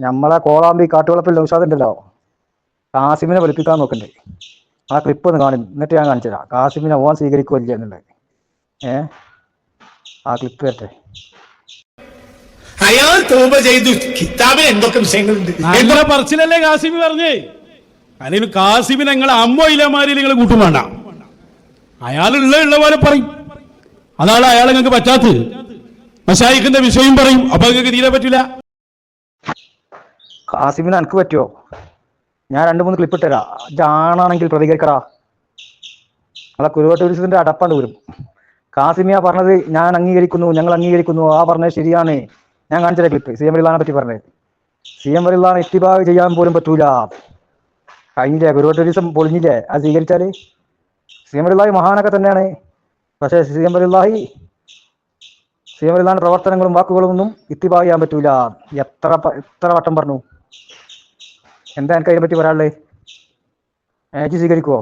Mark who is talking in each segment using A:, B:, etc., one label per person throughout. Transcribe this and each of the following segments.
A: നമ്മളെ കോളാമ്പി കാട്ടുവളപ്പിൽ ഉണ്ടല്ലോ കാസിമിനെ വെളുപ്പിക്കാൻ നോക്കണ്ടേ. ആ ക്ലിപ്പ് ഒന്ന് കാണും എന്നിട്ട് ഞാൻ കാണിച്ചു തരാം കാസിമിനെ ഓൻ സ്വീകരിക്കുകയില്ല എന്നുള്ളത്. ഏ? ആ ക്ലിപ്പ് വരട്ടെ.
B: അയാൾ തൂപ ചെയ്തു. കിതാബിൽ എന്തൊക്കെ വിഷയങ്ങളുണ്ട്?
C: നല്ല പറച്ചിലല്ലേ കാസിമി പറഞ്ഞേ? അല്ലെങ്കിൽ കാസിമിനെ നിങ്ങൾ അമ്മ ഇല്ലമാരി നിങ്ങൾ കൂട്ടും വേണ്ട. അയാൾ ഉള്ള ഉള്ള പോലെ പറയും. അതാണ് അയാൾ നിങ്ങൾക്ക് പറ്റാത്തത്. മഷായിക്കിന്റെ വിഷയം പറയും. അപ്പൊ നിങ്ങൾക്ക് തീരെ പറ്റില്ല
A: കാസിമിന് എനിക്ക് പറ്റുമോ ഞാൻ രണ്ട് മൂന്ന് ക്ലിപ്പ് ഇട്ടരാ. ജാണാണെങ്കിൽ പ്രതികരിക്കടാ. നമ്മളെ കുരുവ ടൂറിസത്തിന്റെ അടപ്പാണ്ട് വരും. കാസിമിയ പറഞ്ഞത് ഞാൻ അംഗീകരിക്കുന്നു ഞങ്ങൾ അംഗീകരിക്കുന്നു. ആ പറഞ്ഞത് ശരിയാണ്. ഞാൻ കാണിച്ചില്ല ക്ലിപ്പ് സി എം വരില്ലാനെ പറ്റി പറഞ്ഞത്. സി എം വരില്ലാന്ന് ഇത്തിബാഗ് ചെയ്യാൻ പോലും പറ്റൂല. കഴിഞ്ഞില്ലേ? കുരുവ ടൂറിസം പൊളിഞ്ഞില്ലേ? അത് സ്വീകരിച്ചാൽ? സി എം വരില്ലാഹി മഹാനൊക്കെ തന്നെയാണ്. പക്ഷേ സി എം വരില്ലാഹി സി എം വരില്ലാന്റെ പ്രവർത്തനങ്ങളും വാക്കുകളും ഒന്നും ഇത്തിബാഗ് ചെയ്യാൻ പറ്റൂല. എത്ര എത്ര വട്ടം പറഞ്ഞു? എന്താ എനിക്ക് അതിനെ പറ്റി പറയാനുള്ളത് ഏജ് സ്വീകരിക്കുവോ?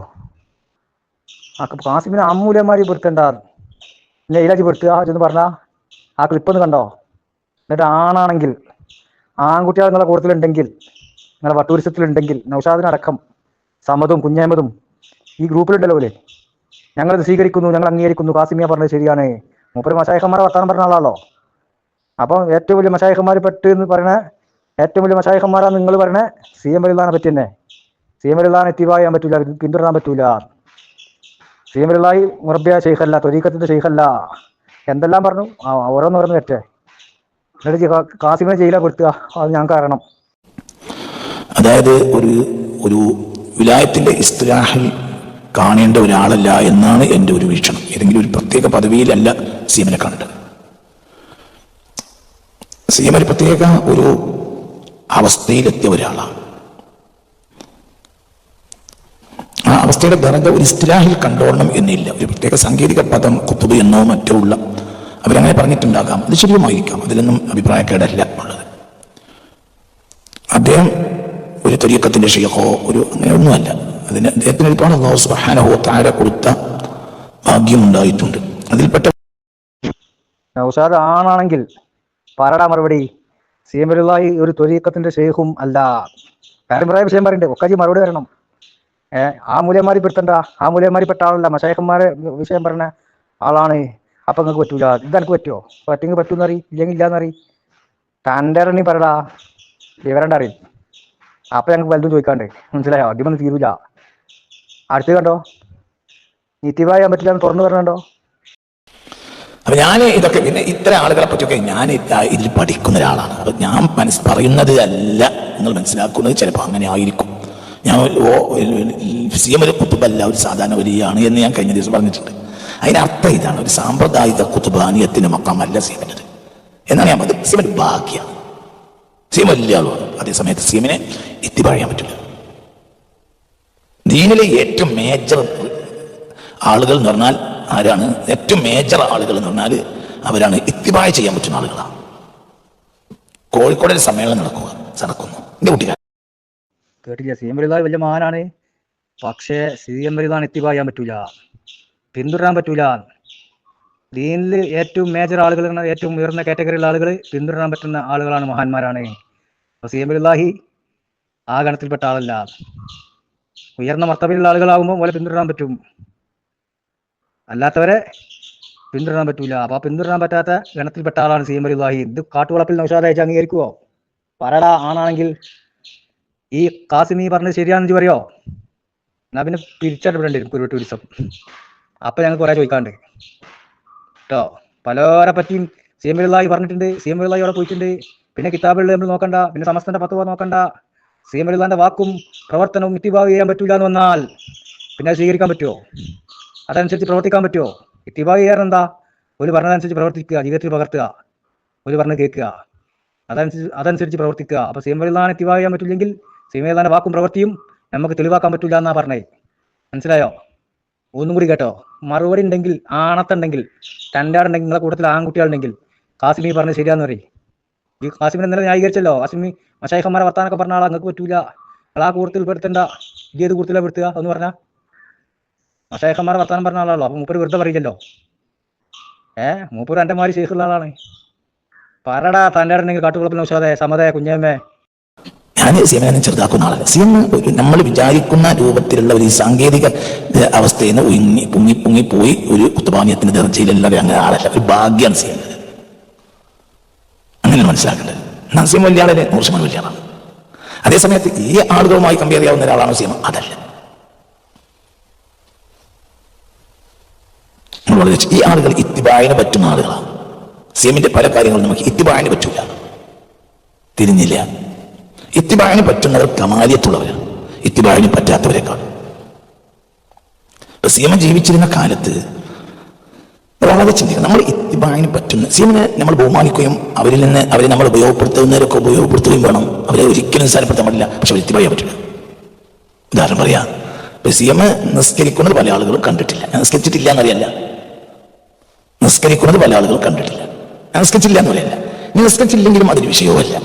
A: ആ കാസിമിന് അമ്മൂലന്മാരി പൊരുത്തണ്ട. പിന്നെ ഇലാജി പൊരുത്തുക ചെന്ന് പറഞ്ഞാ ആ ക്ലിപ്പ് ഒന്ന് കണ്ടോ? എന്നിട്ട് ആണാണെങ്കിൽ ആൺകുട്ടികൾ നിങ്ങളെ കൂട്ടത്തിലുണ്ടെങ്കിൽ നിങ്ങളെ വട്ടൂരിസത്തിലുണ്ടെങ്കിൽ നൗഷാദിനടക്കം സമതും കുഞ്ഞഹമ്മദും ഈ ഗ്രൂപ്പിലുണ്ടല്ലോ അല്ലേ ഞങ്ങളത് സ്വീകരിക്കുന്നു ഞങ്ങൾ അംഗീകരിക്കുന്നു. കാസിമിയ പറഞ്ഞത് ശരിയാണ്. മൂപ്പര് മഷായഖന്മാരെ വർത്താനം പറഞ്ഞ ആളാണല്ലോ. അപ്പം ഏറ്റവും വലിയ മഷായഖന്മാർ പെട്ട് എന്ന് പറയണ ഏറ്റവും വലിയ മഷായിഖന്മാരാണ് നിങ്ങൾ പറയണേ. സി എം വലുതാനെ പറ്റി തന്നെ സി എം വലുതാനെ എത്തിവാ ചെയ്യാൻ പറ്റൂല പിന്തുടരാൻ പറ്റൂല. സി എം വലുതായി മുറബിയ ഷെയ്ഖല്ല തൊരീക്കത്തിന്റെ ഷെയ്ഖല്ല എന്തെല്ലാം പറഞ്ഞു? ഓരോന്ന് പറഞ്ഞു തെറ്റേ എന്നിട്ട് കാസിമിനെ ജയിലാ കൊടുത്തുക അത് ഞാൻ കാരണം.
D: അതായത് ഒരു ഒരു വിലായത്തിന്റെ ഇസ്തിലാഹിൽ കാണേണ്ട ഒരാളല്ല എന്നാണ് എന്റെ ഒരു വീക്ഷണം. ഏതെങ്കിലും ഒരു പ്രത്യേക പദവിയിലല്ല സി എമ്മിനെ കാണേണ്ടത്. സി ഒരു പ്രത്യേക ഒരു അവസ്ഥയിലെത്തിയ ഒരാളാണ്. ആ അവസ്ഥയുടെ ദർജ ഒരു ഇസ്തിലാഹിൽ കണ്ടോളണം എന്നില്ല. ഒരു പ്രത്യേക സാങ്കേതിക പദം കുത്തുബ് എന്നോ മറ്റോ ഉള്ള അവരങ്ങനെ പറഞ്ഞിട്ടുണ്ടാകാം. അത് ശരിയുമായിരിക്കാം. അതിലൊന്നും അഭിപ്രായക്കേടല്ല ഉള്ളത്. അദ്ദേഹം ഒരു തെരിയക്കത്തിന്റെ ഷെയ്ഖോ ഒരു അങ്ങനെയൊന്നുമല്ല അതിന് അദ്ദേഹത്തിന് ഒരുപാട് അള്ളാഹു സുബ്ഹാനഹു താര കൊടുത്ത ഭാഗ്യമുണ്ടായിട്ടുണ്ട് അതിൽപ്പെട്ട
A: ആണാണെങ്കിൽ പറടാ മറുപടി. സി എം വലുതായി ഒരു തൊരീക്കത്തിന്റെ ഷെയ്ഖും അല്ല. കാര്യം പറയാൻ വിഷയം പറയണ്ടേ? ഒക്കാജി മറുപടി വരണം. ഏഹ് ആ മൂല്യന്മാരി പെടുത്തണ്ട. ആ മൂല്യന്മാരി പെട്ട ആളല്ല. മഷേഖന്മാരെ വിഷയം പറഞ്ഞ ആളാണ്. അപ്പൊ നിങ്ങൾക്ക് പറ്റൂല. ഇത് എനിക്ക് പറ്റുമോ പറ്റുമെങ്കിൽ പറ്റൂന്ന് അറിയും. ഇല്ലെങ്കിൽ ഇല്ലാന്നറി തന്റെ ഇറങ്ങി പറടാ. വിവരണ്ട അറിയും? അപ്പൊ ഞങ്ങൾക്ക് വലുതും ചോദിക്കാണ്ട്. മനസ്സിലായോ? അടിമൊന്നും തീരൂല. അടുത്ത് കണ്ടോ? ചെയ്യാൻ പറ്റില്ല തുറന്നു പറഞ്ഞോ
D: അപ്പൊ ഞാൻ ഇതൊക്കെ പിന്നെ ഇത്ര ആളുകളെ പറ്റിയൊക്കെ ഞാൻ ഇത- ഇതിൽ പഠിക്കുന്ന ഒരാളാണ്. അപ്പൊ ഞാൻ മനസ്സ് പറയുന്നത് അല്ല നിങ്ങൾ മനസ്സിലാക്കുന്നത് ചിലപ്പോൾ അങ്ങനെ ആയിരിക്കും. ഞാൻ ഒരു- ഓ സി എം ഒരു കുത്തുബല്ല ഒരു സാധാരണ വലിയാണ് എന്ന് ഞാൻ കഴിഞ്ഞ ദിവസം പറഞ്ഞിട്ടുണ്ട്. അതിനർത്ഥം ഇതാണ് ഒരു സാമ്പ്രദായിക കുത്തുബാനിയത്തിന് മക്കമല്ല സീമനത് എന്നാണ് ഞാൻ പറഞ്ഞത്. സീമൻ ഭാഗ്യമാണ് സീമ വലിയ ആളുമാണ് അതേസമയത്ത് സീമിനെ എത്തിപ്പഴയാൻ പറ്റില്ല. ദീനിലെ ഏറ്റവും മേജർ ആളുകൾ എന്ന് പറഞ്ഞാൽ ആരാണ്? ഏറ്റവും മേജർ ആളുകൾ എന്ന് പറഞ്ഞാൽ അവരാണ് ഇത്തിബായ ചെയ്യാൻ പറ്റുന്ന ആളുകളാണ്. കോഴിക്കോടൊരു സമ്മേളനം നടക്കുക നടക്കുന്നു. എന്റെ കുട്ടികൾ
A: കേട്ടില്ല. സി എം വലുതായി വലിയ മഹാനാണ്. പക്ഷേ സി എം വലുതാണ് ചെയ്യാൻ പറ്റൂല. പിന്തുടരാൻ പറ്റൂല. ദീനിൽ ഏറ്റവും മേജർ ആളുകൾ ഏറ്റവും ഉയർന്ന കാറ്റഗറിയിലുള്ള ആളുകൾ പിന്തുടരാൻ പറ്റുന്ന ആളുകളാണ് മഹാന്മാരാണ്. സി എം വലുതാഹി ആ ഗണത്തിൽപ്പെട്ട ആളല്ല. ഉയർന്ന മർത്തബയിലുള്ള ആളുകളാകുമ്പോൾ പോലെ പിന്തുടരാൻ പറ്റും. അല്ലാത്തവരെ പിന്തുടരാൻ പറ്റൂല. അപ്പൊ പിന്തുടരാൻ പറ്റാത്ത ഗണത്തിൽപ്പെട്ട ആളാണ് സി എം വലുതാഹി ഇത് കാട്ടുവളപ്പിൽ നൗഷാദായിട്ട് അംഗീകരിക്കുവോ? പറടാ ആണാണെങ്കിൽ ഈ കാസിമി പറഞ്ഞത് ശരിയാണെന്ന് പറയോ? എന്നാ പിന്നെ പിരിച്ചടപെടേണ്ടി വരും കുരുവ ടൂറിസം അപ്പൊ ഞങ്ങൾ കുറെ ചോദിക്കാണ്ട്. കേട്ടോ പലരെ പറ്റിയും സി എം പറഞ്ഞിട്ടുണ്ട്. സി എം വെള്ളായി അവിടെ പോയിട്ടുണ്ട്. പിന്നെ കിതാബുകളിൽ നമ്മൾ നോക്കണ്ട. പിന്നെ സമസ്തന്റെ പത്തുവ നോക്കണ്ട. സി എം വാക്കും പ്രവർത്തനവും ഇത്തിബാവ് ചെയ്യാൻ പറ്റൂല എന്ന് വന്നാൽ പിന്നെ സ്വീകരിക്കാൻ പറ്റുമോ അതനുസരിച്ച് പ്രവർത്തിക്കാൻ പറ്റുമോ ഇത്തിബാവ് ചെയ്യാൻ എന്താ? ഒരു പറഞ്ഞതനുസരിച്ച് പ്രവർത്തിക്കുക ജീവിതത്തിൽ പകർത്തുക ഒരു പറഞ്ഞ് കേൾക്കുക. അതനുസരിച്ച് അതനുസരിച്ച് പ്രവർത്തിക്കുക. അപ്പൊ സി എം ചെയ്യാൻ പറ്റില്ലെങ്കിൽ സി എം വെള്ളാന്റെ വാക്കും പ്രവൃത്തിയും നമുക്ക് തെളിവാക്കാൻ പറ്റില്ല എന്നാ പറഞ്ഞേ. മനസ്സിലായോ? ഒന്നും കൂടി കേട്ടോ. മറുപടി ഉണ്ടെങ്കിൽ ആണത്തുണ്ടെങ്കിൽ രണ്ടാടുണ്ടെങ്കിൽ നിങ്ങളെ കൂട്ടത്തിൽ ആൺകുട്ടികളുണ്ടെങ്കിൽ കാസിമി പറഞ്ഞത് ശരിയാന്ന് പറയും. ഈ കാസിമിനെ ഇന്നലെ ന്യായീകരിച്ചല്ലോ. കാസിമി മഷായിഖന്മാരെ വർത്താനൊക്കെ പറഞ്ഞ ആളാ. നിങ്ങൾക്ക് പറ്റൂല. ആ കൂട്ടത്തിൽ പെടുത്തണ്ട. ഇത് ഏത് കൂട്ടത്തിലാ പെടുത്തുക എന്ന് പറഞ്ഞാ? മഷായിഖന്മാരെ വർത്താനം പറഞ്ഞ ആളാണല്ലോ. അപ്പൊ മൂപ്പര് വെറുതെ പറയില്ലല്ലോ. ഏ മൂപ്പര് എന്റെ മാതിരി ശേഖുള്ള ആളാണ്. പറടാ തന്റെ ഉണ്ടെങ്കിൽ കാട്ടുകുളപ്പിന് നൗഷാദേ സമതേ കുഞ്ഞമ്മേ.
D: ഞാൻ സി എമ്മിനെ ചെറുതാക്കുന്ന ആളല്ല. സി എം നമ്മൾ വിചാരിക്കുന്ന രൂപത്തിലുള്ള ഒരു സാങ്കേതിക അവസ്ഥയിൽ നിന്ന് ഉയങ്ങി പൊങ്ങി പൊങ്ങി പോയി ഒരു കുത്തുപാനീയത്തിന്റെ ദർജയിലല്ലാതെ അങ്ങനെ ആളല്ല. ഒരു ഭാഗ്യമാണ് സി എം അങ്ങനെ മനസ്സിലാക്കേണ്ടത് എം വലിയ ആളല്ലേ? നൂറ് ശതമാനം വലിയ ആളാണ്. അതേസമയത്ത് ഈ ആളുകളുമായി കമ്പയർ ചെയ്യാവുന്ന ഒരാളാണ് സി എം അതല്ല. നമ്മൾ വെച്ച് ഈ ആളുകൾ ഇത്തിബായന് പറ്റുന്ന ആളുകളാണ് സീമിന്റെ പല കാര്യങ്ങളും നമുക്ക് ഇത്തിബായന് പറ്റൂല. തിരിഞ്ഞില്ല. ഇത്തിബായന് പറ്റുന്നവർ കമാലിയത്തുള്ളവരാണ് ഇത്തിബായന് പറ്റാത്തവരെക്കാൾ. സി എം ജീവിച്ചിരുന്ന കാലത്ത് വളരെ ചിന്തിക്കണം. നമ്മൾ ഇത്തിബായന് പറ്റുന്ന സി എമ്മിനെ നമ്മൾ ബഹുമാനിക്കുകയും അവരിൽ നിന്ന് അവരെ നമ്മൾ ഉപയോഗപ്പെടുത്തുന്നവരൊക്കെ ഉപയോഗപ്പെടുത്തുകയും വേണം. അവരെ ഒരിക്കലും സാരപ്പെടുത്താൻ പാടില്ല. പക്ഷെ ഇത്തിബായ പറ്റില്ല ഉദാഹരണം പറയാം സി എം നിസ്കരിക്കുന്നത് പല ആളുകളും കണ്ടിട്ടില്ല. നിസ്കരിച്ചിട്ടില്ല എന്നറിയല്ല. നിസ്കരിക്കുന്നത് പല ആളുകൾ കണ്ടിട്ടില്ല. നിസ്കരിച്ചില്ല എന്ന് പറയല്ല. നീ നിസ്കരിച്ചില്ലെങ്കിലും അതിന് വിഷയവുമല്ല.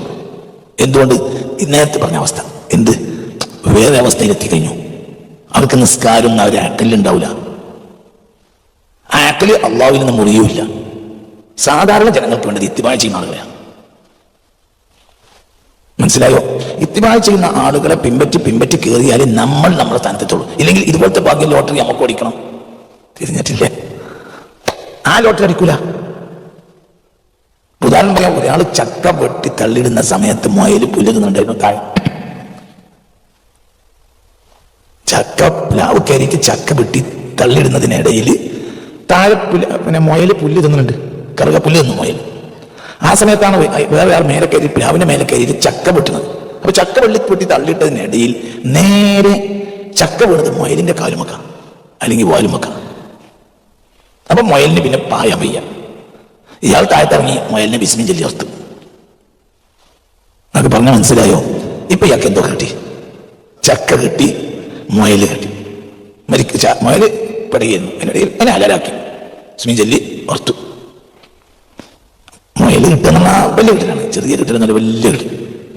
D: എന്തുകൊണ്ട്? നേരത്തെ പറഞ്ഞ അവസ്ഥ. എന്ത്? വേറെ അവസ്ഥയിൽ എത്തിക്കഴിഞ്ഞു അവർക്ക് നിസ്കാരം അവരെ അക്കലുണ്ടാവില്ല ആ അക്കൽ അള്ളാവിന് നിന്ന് മുറിയൂല്ല സാധാരണ ജനങ്ങൾക്ക് വേണ്ടത് ഇത്തിബായ ചെയ്യുന്ന ആളുകളെയാണ്. മനസ്സിലായോ? ഇത്തിബായ ചെയ്യുന്ന ആളുകളെ പിൻപറ്റി പിൻപറ്റി കയറിയാലേ നമ്മൾ നമ്മുടെ സ്ഥാനത്തെത്തുള്ളൂ. ഇല്ലെങ്കിൽ ഇതുപോലത്തെ ഭാഗ്യം ലോട്ടറി നമുക്ക് ഓടിക്കണം. തിരിഞ്ഞിട്ടില്ലേ? ആ ലോട്ടറി അടിക്കൂല. ഉദാഹരണം പറയാം ഒരാൾ ചക്ക വെട്ടി തള്ളിയിടുന്ന സമയത്ത് മുയൽ പുല്ലുന്നുണ്ടായിരുന്നു താഴെ. ചക്ക പ്ലാവ് കയറിയിട്ട് ചക്ക വെട്ടി തള്ളിയിടുന്നതിനിടയിൽ താഴെ പുല്ല് പിന്നെ മുയൽ പുല്ല് തിന്നുന്നുണ്ട്. കറുക പുല്ല് തിന്നു മുയൽ ആ സമയത്താണ് വേറെ ആൾ മേലെ കയറി പ്ലാവിന്റെ മേലെ കയറിയിട്ട് ചക്ക വെട്ടുന്നത്. അപ്പൊ ചക്ക വെള്ളി പൊട്ടി തള്ളിയിട്ടതിനിടയിൽ നേരെ ചക്ക വീണത് മുയലിന്റെ കാലുമക്ക അല്ലെങ്കിൽ വാലുമക്ക അപ്പൊ മുയലിന് പിന്നെ പായ വയ്യ. ഇയാൾ താഴത്തിറങ്ങി മുയലിനെ ബിസ്മിൻ ചൊല്ലി ഓർത്തു. നമുക്ക് പറഞ്ഞ മനസ്സിലായോ? ഇപ്പൊ ഇയാൾക്ക് എന്തോ കിട്ടി? ചക്ക കിട്ടി മുയൽ കിട്ടി. മരിക്ക മുയൽ പെടുകയായിരുന്നു അതിനിടയിൽ അതിനെ അലരാക്കി. ബിസ്മി ചൊല്ലി ഓർത്തു. മുയൽ കിട്ടുന്ന വലിയ കിട്ടലാണ് ചെറിയ കിട്ടലെന്നല്ല വലിയ കിട്ടൽ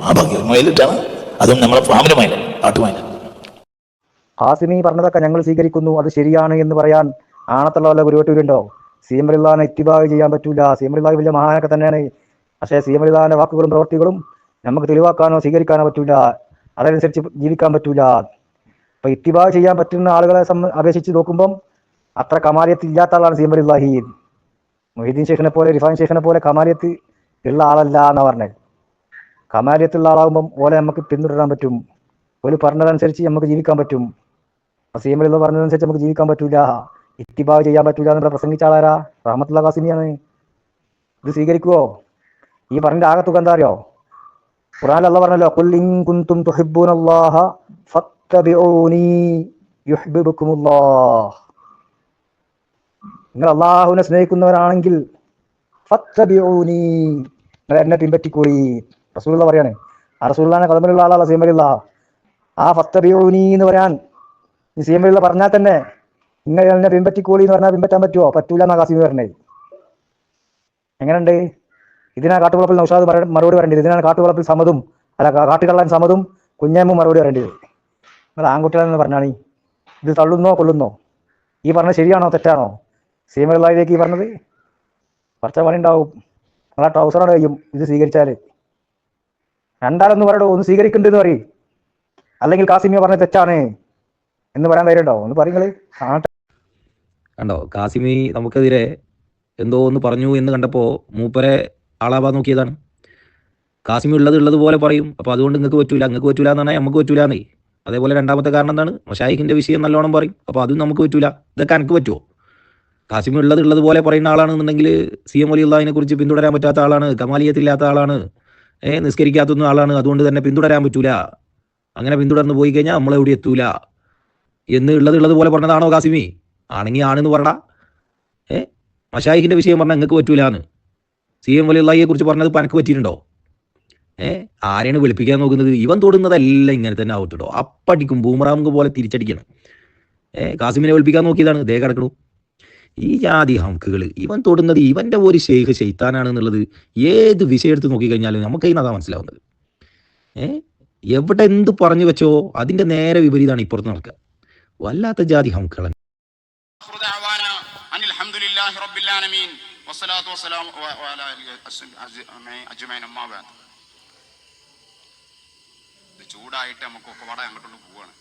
D: ആ ഭാഗ്യം. കിട്ടാണ്. അതും നമ്മളെ ഫാമിലി മുയല കാട്ടുമുയല
A: ഹാസിമി പറഞ്ഞതൊക്കെ ഞങ്ങൾ സ്വീകരിക്കുന്നു. അത് ശരിയാണ് എന്ന് പറയാൻ ആണത്തുള്ള വല്ല ഗുരുവട്ടൂരുണ്ടോ സി എം അലിള്ളാനെ ഇത്തിബാഗ് ചെയ്യാൻ പറ്റൂല. സി എം അലിള്ളാഹ് വലിയ മഹാനൊക്കെ തന്നെയാണ്. പക്ഷേ സി എം വാക്കുകളും പ്രവൃത്തികളും നമുക്ക് തെളിവാക്കാനോ സ്വീകരിക്കാനോ പറ്റൂല. അതനുസരിച്ച് ജീവിക്കാൻ പറ്റൂല. അപ്പൊ ഇത്തിബാഗ് ചെയ്യാൻ പറ്റുന്ന ആളുകളെ അപേക്ഷിച്ച് നോക്കുമ്പം അത്ര കമാലിയത്ത് ഇല്ലാത്ത ആളാണ് സി എം അലിള്ളാഹി മൊഹീദ്ദീൻ ഷെയ്ഖിനെ പോലെ റിഫാൻ ശേഖനെ പോലെ കമാലിയത്ത് ഉള്ള ആളല്ല എന്ന് പറഞ്ഞത് കമാലിയത്തുള്ള ആളാകുമ്പം ഓലെ നമുക്ക് പിന്തുടരാൻ പറ്റും. ഓൽ പറഞ്ഞതനുസരിച്ച് നമുക്ക് ജീവിക്കാൻ പറ്റും. സീമലിന്ന് പറഞ്ഞതനുസരിച്ച് നമുക്ക് ജീവിക്കാൻ പറ്റൂല. ഇത്തിബാവ് ചെയ്യാൻ പറ്റൂല എന്ന് പ്രസംഗിച്ച ആളാരാ? റഹമത്തുള്ള കാസിമിയാണ് ഇത് സ്വീകരിക്കുവോ? ഈ പറഞ്ഞ ആകെ തുക എന്താ അറിയോ? ഖുറാൻ അള്ളാഹ് പറഞ്ഞല്ലോ യുഹ്ബിബുക്കുമുല്ലാഹ് നിങ്ങൾ അള്ളാഹുവിനെ സ്നേഹിക്കുന്നവരാണെങ്കിൽ നിങ്ങൾ എന്നെ പിൻപറ്റിക്കൂടി റസൂലുള്ള പറയാണ് ആ റസൂള്ളാനെ കഥമിലുള്ള ആളാണ് സീമലുള്ള ആ ഫത്തബിഊനി എന്ന് പറയാൻ ഈ സീമലുള്ള പറഞ്ഞാൽ തന്നെ എന്നെ പിൻപറ്റിക്കോളി എന്ന് പറഞ്ഞാൽ പിൻപറ്റാൻ പറ്റുമോ പറ്റൂല എന്നാ കാസിമി പറഞ്ഞത് എങ്ങനെയുണ്ട്? ഇതിനാ കാട്ടുവളപ്പിൽ നൗഷാദ് മറുപടി പറയേണ്ടത് ഇതിനാണ് കാട്ടുവളപ്പിൽ സമതും അല്ല കാട്ടുകള്ളൻ സമതും കുഞ്ഞമ്മ മറുപടി പറയേണ്ടത് നിങ്ങൾ ആൺകുട്ടികളെന്ന് പറഞ്ഞാണ് ഇത് തള്ളുന്നോ കൊള്ളുന്നോ ഈ പറഞ്ഞത് ശരിയാണോ തെറ്റാണോ? സി എം ഈ പറഞ്ഞത് കുറച്ച പണി ഉണ്ടാവും നിങ്ങളാ ട്രൗസറോട് കഴിയും ഇത് സ്വീകരിച്ചാൽ രണ്ടാലൊന്നും പറയടോ ഒന്ന് സ്വീകരിക്കുന്നുണ്ടെന്ന് പറയും. അല്ലെങ്കിൽ കാസിമിയ പറഞ്ഞത് തെറ്റാണ് എന്ന് പറയാൻ കാര്യമുണ്ടാവും ഒന്ന് പറയുന്നത്
E: കണ്ടോ? കാസിമി നമുക്കെതിരെ എന്തോ ഒന്ന് പറഞ്ഞു എന്ന് കണ്ടപ്പോൾ മൂപ്പരെ ആളാവാൻ നോക്കിയതാണ്. കാസിമി ഉള്ളത് ഉള്ളത് പോലെ പറയും. അപ്പോൾ അതുകൊണ്ട് നിങ്ങൾക്ക് പറ്റൂല നിങ്ങൾക്ക് പറ്റൂല എന്ന് പറഞ്ഞാൽ നമുക്ക് പറ്റൂല എന്നേ. അതേപോലെ രണ്ടാമത്തെ കാരണം എന്താണ്? മഷായിഖിന്റെ വിഷയം നല്ലോണം പറയും. അപ്പോൾ അതും നമുക്ക് പറ്റൂല. ഇതൊക്കെ എനിക്ക് പറ്റുമോ കാസിമി ഉള്ളത് ഉള്ളത് പോലെ പറയുന്ന ആളാണെന്നുണ്ടെങ്കിൽ സി എം അലിയുള്ളതിനെ കുറിച്ച് പിന്തുടരാൻ പറ്റാത്ത ആളാണ് കമാലിയത്തില്ലാത്ത ആളാണ് ഏഹ് നിസ്കരിക്കാത്തൊന്നും ആളാണ്. അതുകൊണ്ട് തന്നെ പിന്തുടരാൻ പറ്റൂല. അങ്ങനെ പിന്തുടർന്ന് പോയി കഴിഞ്ഞാൽ നമ്മളെവിടെ എത്തൂല. എന്ന് ഉള്ളത് ഉള്ളത് പോലെ പറഞ്ഞതാണോ കാസിമി? ആണെങ്കിൽ ആണെന്ന് പറഞ്ഞ ഏ? മഷായിഖിന്റെ വിഷയം പറഞ്ഞാൽ നിങ്ങൾക്ക് പറ്റൂലാന്ന്. സി എം വലിയെ കുറിച്ച് പറഞ്ഞത് പനക്ക് പറ്റിയിട്ടുണ്ടോ? ഏ? ആരെയാണ് വെളുപ്പിക്കാൻ നോക്കുന്നത്? ഇവൻ തൊടുന്നതെല്ലാം ഇങ്ങനെ തന്നെ ആവത്തിട്ടോ അപ്പടിക്കും ബൂമറാമുക്ക് പോലെ തിരിച്ചടിക്കണം. ഏ? കാസിമിനെ വെളുപ്പിക്കാൻ നോക്കിയതാണ്. ദേ കിടക്കണു. ഈ ജാതി ഹംക്കുകൾ ഇവൻ തൊടുന്നത് ഇവന്റെ ഒരു ഷെയ്ഖ് ഷെയ്ത്താനാണ് എന്നുള്ളത് ഏത് വിഷയം എടുത്ത് നോക്കിക്കഴിഞ്ഞാലും നമുക്ക് അതിനതാ മനസ്സിലാവുന്നത്. ഏ? എവിടെ എന്ത് പറഞ്ഞു വെച്ചോ അതിന്റെ നേരെ വിപരീതമാണ് ഇപ്പുറത്ത് നടക്കുക. വല്ലാത്ത ജാതി ഹംക്കുകളൻ
F: آخر دعوانا أن الحمد لله رب العالمين والصلاة والسلام و- وعلى آله أجمعين أما بعد ചൂടായിട്ട് നമുക്ക് ഒക്കെ പാടെ അങ്ങോട്ടോട്ട് പോവാണ്